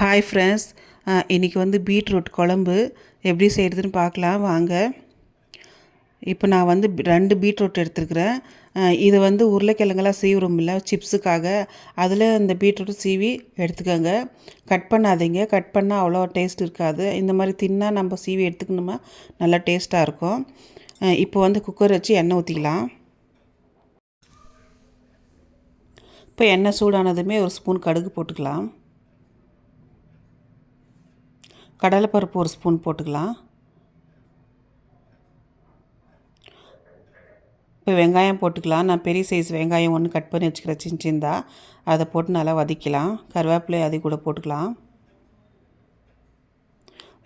Hi friends இன்றைக்கி வந்து beetroot குழம்பு. எப்படி செய்கிறதுன்னு பார்க்கலாம். வாங்க. இப்போ நான் வந்து ரெண்டு பீட்ரூட் எடுத்துருக்குறேன். இதை இது வந்து உருளைக்கிழங்கெல்லாம் சீவுறோம் இல்லை சிப்ஸுக்காக. அதில் இந்த பீட்ரூட் சீவி எடுத்துக்கோங்க. கட் பண்ணாதீங்க. கட் பண்ணால் அவ்வளோ டேஸ்ட் இருக்காது. இந்த மாதிரி தின்னா நம்ம சீவி எடுத்துக்கணுமா நல்லா டேஸ்ட்டாக இருக்கும். இப்போ வந்து குக்கர் வச்சு எண்ணெய் ஊற்றிக்கலாம். இப்போ எண்ணெய் சூடானதுமே ஒரு ஸ்பூன் கடுகு போட்டுக்கலாம். கடலைப்பருப்பு ஒரு ஸ்பூன் போட்டுக்கலாம். இப்போ வெங்காயம் போட்டுக்கலாம். நான் பெரிய சைஸ் வெங்காயம் ஒன்று கட் பண்ணி வச்சுக்கிறேன் சின்ன சின்னதாக அதை போட்டு நல்லா வதக்கலாம். கருவேப்பிலை அது கூட போட்டுக்கலாம்.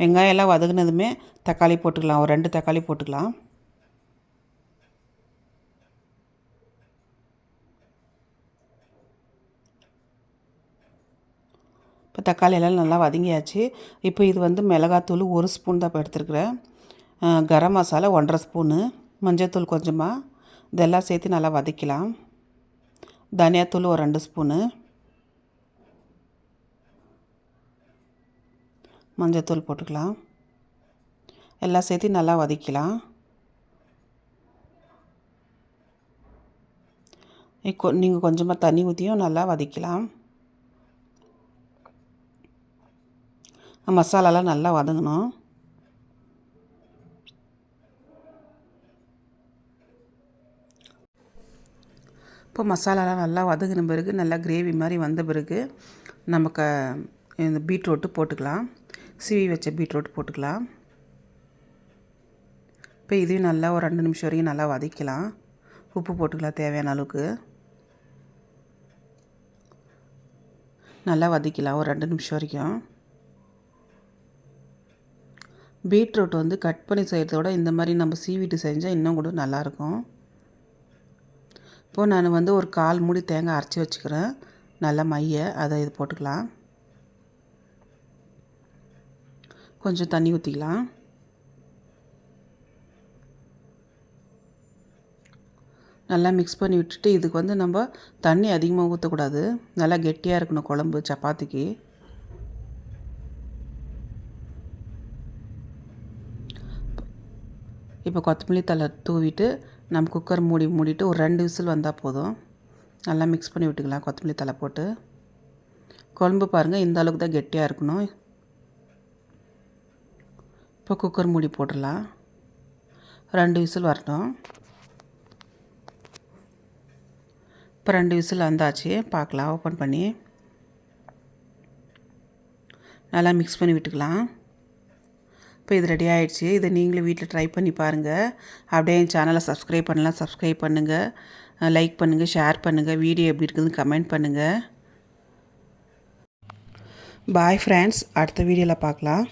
வெங்காயம் எல்லாம் வதக்குனதுமே தக்காளி போட்டுக்கலாம். ஒரு ரெண்டு தக்காளி போட்டுக்கலாம். இப்போ தக்காளி எல்லாம் நல்லா வதங்கியாச்சு. இப்போ இது வந்து மிளகாத்தூள் ஒரு ஸ்பூன் தான் இப்போ எடுத்துருக்குறேன். கரம் மசாலா ஒன்றரை ஸ்பூனு மஞ்சள்தூள் கொஞ்சமாக இதெல்லாம் சேர்த்து நல்லா வதக்கலாம். தனியாத்தூள் ஒரு ரெண்டு ஸ்பூனு. மஞ்சள்தூள் போட்டுக்கலாம். எல்லாம் சேர்த்து நல்லா வதக்கலாம். இப்போ நீங்கள் கொஞ்சமாக தண்ணி ஊற்றியும் நல்லா வதக்கலாம். மசாலாலாம் நல்லா வதங்கணும். இப்போ மசாலாலாம் நல்லா வதங்கின பிறகு நல்லா கிரேவி மாதிரி வந்த பிறகு நமக்கு இந்த பீட்ரூட்டு போட்டுக்கலாம். சீவி வச்ச பீட்ரூட் போட்டுக்கலாம். இப்போ இதையும் நல்லா ஒரு ரெண்டு நிமிஷம் வரைக்கும் நல்லா வதக்கலாம் உப்பு போட்டுக்கலாம் தேவையான அளவுக்கு. நல்லா வதக்கலாம் ஒரு ரெண்டு நிமிஷம் வரைக்கும். பீட்ரூட் வந்து கட் பண்ணி செய்கிறத விட இந்த மாதிரி நம்ம சீவிட்டு செஞ்சால் இன்னும் கூட நல்லாயிருக்கும். இப்போது நான் வந்து ஒரு கால் மூடி தேங்காய் அரைச்சி வச்சுக்கிறேன். நல்லா மைய அதை இது போட்டுக்கலாம். கொஞ்சம் தண்ணி ஊற்றிக்கலாம் நல்லா மிக்ஸ் பண்ணி விட்டுட்டு இதுக்கு வந்து நம்ம தண்ணி அதிகமாக ஊற்றக்கூடாது நல்லா கெட்டியாக இருக்கணும் குழம்பு சப்பாத்திக்கு. இப்போ கொத்தமல்லி தலை தூவிட்டு நம்ம குக்கர் மூடி மூடிட்டு ஒரு ரெண்டு விசில் வந்தால் போதும். நல்லா மிக்ஸ் பண்ணி விட்டுக்கலாம் கொத்தமல்லி தலை போட்டு. குழம்பு பாருங்கள் இந்த அளவுக்கு தான் கெட்டியாக இருக்கணும். இப்போ குக்கர் மூடி போட்டுடலாம். ரெண்டு விசில் வரட்டும். இப்போ ரெண்டு விசில் வந்தாச்சு பார்க்கலாம் ஓப்பன் பண்ணி. நல்லா மிக்ஸ் பண்ணி விட்டுக்கலாம். இப்போ இது ரெடி ஆகிடுச்சு இதை நீங்களும் வீட்டில் ட்ரை பண்ணி பாருங்கள் அப்படியே என் சேனலை சப்ஸ்கிரைப் பண்ணலாம். சப்ஸ்கிரைப் பண்ணுங்கள் லைக் பண்ணுங்கள் ஷேர் பண்ணுங்கள் வீடியோ எப்படி இருக்குதுன்னு கமெண்ட் பண்ணுங்கள் பாய் ஃப்ரெண்ட்ஸ் அடுத்த வீடியோவில் பார்க்கலாம்.